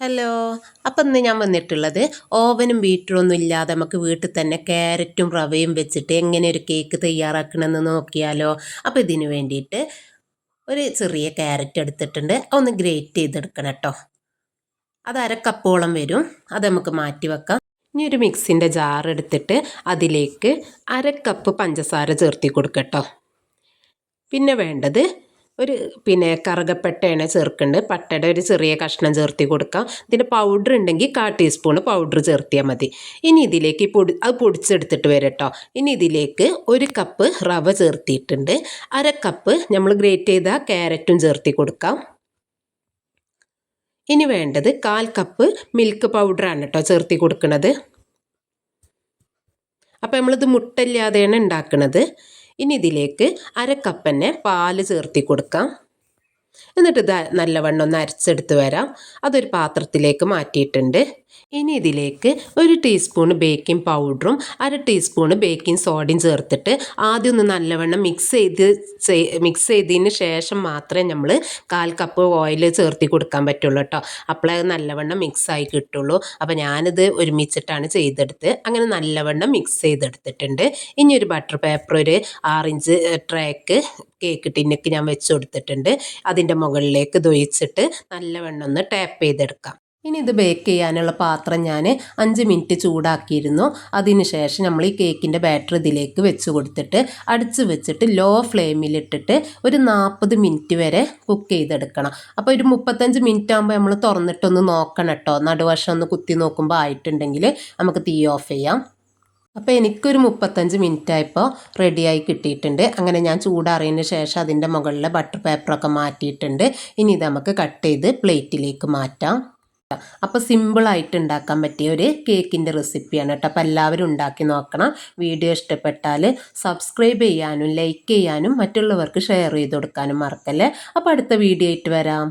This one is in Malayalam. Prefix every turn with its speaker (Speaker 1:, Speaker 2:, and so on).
Speaker 1: ഹലോ അപ്പം ഇന്ന് ഞാൻ വന്നിട്ടുള്ളത് ഓവനും ബീറ്ററൊന്നും ഇല്ലാതെ നമുക്ക് വീട്ടിൽ തന്നെ ക്യാരറ്റും റവയും വെച്ചിട്ട് എങ്ങനെ ഒരു കേക്ക് തയ്യാറാക്കണമെന്ന് നോക്കിയാലോ. അപ്പോൾ ഇതിന് വേണ്ടിയിട്ട് ഒരു ചെറിയ ക്യാരറ്റ് എടുത്തിട്ടുണ്ട്. ഒന്ന് ഗ്രേറ്റ് ചെയ്തെടുക്കണം കേട്ടോ. അത് അരക്കപ്പോളം വരും. അത് നമുക്ക് മാറ്റി വെക്കാം. ഇനി ഒരു മിക്സിന്റെ ജാർ എടുത്തിട്ട് അതിലേക്ക് അരക്കപ്പ് പഞ്ചസാര ചേർത്തി കൊടുക്കട്ടോ പിന്നെ വേണ്ടത് ഒരു പിന്നെ കറുകപ്പെട്ടയാണ് ചേർക്കേണ്ടത്. പട്ടയുടെ ഒരു ചെറിയ കഷ്ണം ചേർത്തി കൊടുക്കാം. ഇതിന്റെ പൗഡർ ഉണ്ടെങ്കിൽ കാ ടീസ്പൂൺ പൗഡർ ചേർത്തിയാൽ മതി. ഇനി ഇതിലേക്ക് പൊടി അത് പൊടിച്ചെടുത്തിട്ട് വരട്ടോ. ഇനി ഇതിലേക്ക് ഒരു കപ്പ് റവ ചേർത്തിയിട്ടുണ്ട്. അര കപ്പ് നമ്മൾ ഗ്രേറ്റ് ചെയ്ത ക്യാരറ്റും ചേർത്തി കൊടുക്കാം. ഇനി വേണ്ടത് കാൽ കപ്പ് മിൽക്ക് പൗഡറാണ് കേട്ടോ ചേർത്തി കൊടുക്കുന്നത് അപ്പോൾ നമ്മളിത് മുട്ടയില്ലാതെയാണ് ഉണ്ടാക്കുന്നത് ഇനി ഇതിലേക്ക് അരക്കപ്പന്നെ പാൽ ചേർത്തി കൊടുക്കാം. എന്നിട്ട് ഇത് നല്ലവണ്ണം ഒന്ന് അരച്ചെടുത്ത് വരാം. അതൊരു പാത്രത്തിലേക്ക് മാറ്റിയിട്ടുണ്ട്. ഇനി ഇതിലേക്ക് ഒരു ടീസ്പൂൺ ബേക്കിംഗ് പൗഡറും അര ടീസ്പൂൺ ബേക്കിംഗ് സോഡയും ചേർത്തിട്ട് ആദ്യം ഒന്ന് നല്ലവണ്ണം മിക്സ് ചെയ്ത് മിക്സ് ചെയ്തതിന് ശേഷം മാത്രമേ നമ്മൾ കാൽ കപ്പ് ഓയിൽ ചേർത്തി കൊടുക്കാൻ പറ്റുള്ളൂ കേട്ടോ അപ്പോഴേ നല്ലവണ്ണം മിക്സ് ആയി കിട്ടുള്ളൂ. അപ്പോൾ ഞാനിത് ഒരുമിച്ചിട്ടാണ് ചെയ്തെടുത്ത് അങ്ങനെ നല്ലവണ്ണം മിക്സ് ചെയ്തെടുത്തിട്ടുണ്ട്. ഇനി ഒരു ബട്ടർ പേപ്പർ ഒരു ആറിഞ്ച് ട്രേക്ക് കേക്ക് ടിന്നൊക്കെ ഞാൻ വെച്ച് കൊടുത്തിട്ടുണ്ട്. അതിന്റെ മുകളിലേക്ക് ദൊയിച്ചിട്ട് നല്ലവണ്ണം ഒന്ന് ടാപ്പ് ചെയ്തെടുക്കാം. ഇനി ഇത് ബേക്ക് ചെയ്യാനുള്ള പാത്രം ഞാൻ അഞ്ച് മിനിറ്റ് ചൂടാക്കിയിരുന്നു. അതിന് ശേഷം നമ്മൾ ഈ കേക്കിന്റെ ബാറ്റർ ഇതിലേക്ക് വെച്ച് കൊടുത്തിട്ട് അടിച്ച് വെച്ചിട്ട് ലോ ഫ്ലെയിമിലിട്ടിട്ട് ഒരു നാൽപ്പത് മിനിറ്റ് വരെ കുക്ക് ചെയ്തെടുക്കണം. അപ്പോൾ ഒരു മുപ്പത്തഞ്ച് മിനിറ്റ് ആകുമ്പോൾ നമ്മൾ തുറന്നിട്ടൊന്ന് നോക്കണം കേട്ടോ നടുവശം ഒന്ന് കുത്തി നോക്കുമ്പോൾ ആയിട്ടുണ്ടെങ്കിൽ നമുക്ക് തീ ഓഫ് ചെയ്യാം. അപ്പോൾ എനിക്കൊരു മുപ്പത്തഞ്ച് മിനിറ്റ് ആയപ്പോൾ റെഡിയായി കിട്ടിയിട്ടുണ്ട്. അങ്ങനെ ഞാൻ ചൂടാറിയതിന് ശേഷം അതിന്റെ മുകളിലെ ബട്ടർ പേപ്പറൊക്കെ മാറ്റിയിട്ടുണ്ട്. ഇനി ഇത് നമുക്ക് കട്ട് ചെയ്ത് പ്ലേറ്റിലേക്ക് മാറ്റാം. അപ്പോൾ സിമ്പിളായിട്ട് ഉണ്ടാക്കാൻ പറ്റിയ ഒരു കേക്കിന്റെ റെസിപ്പിയാണ് കേട്ടോ. അപ്പോൾ എല്ലാവരും ഉണ്ടാക്കി നോക്കണം. വീഡിയോ ഇഷ്ടപ്പെട്ടാൽ സബ്സ്ക്രൈബ് ചെയ്യാനും ലൈക്ക് ചെയ്യാനും മറ്റുള്ളവർക്ക് ഷെയർ ചെയ്ത് കൊടുക്കാനും മറക്കല്ലേ. അപ്പോൾ അടുത്ത വീഡിയോ ആയിട്ട് വരാം.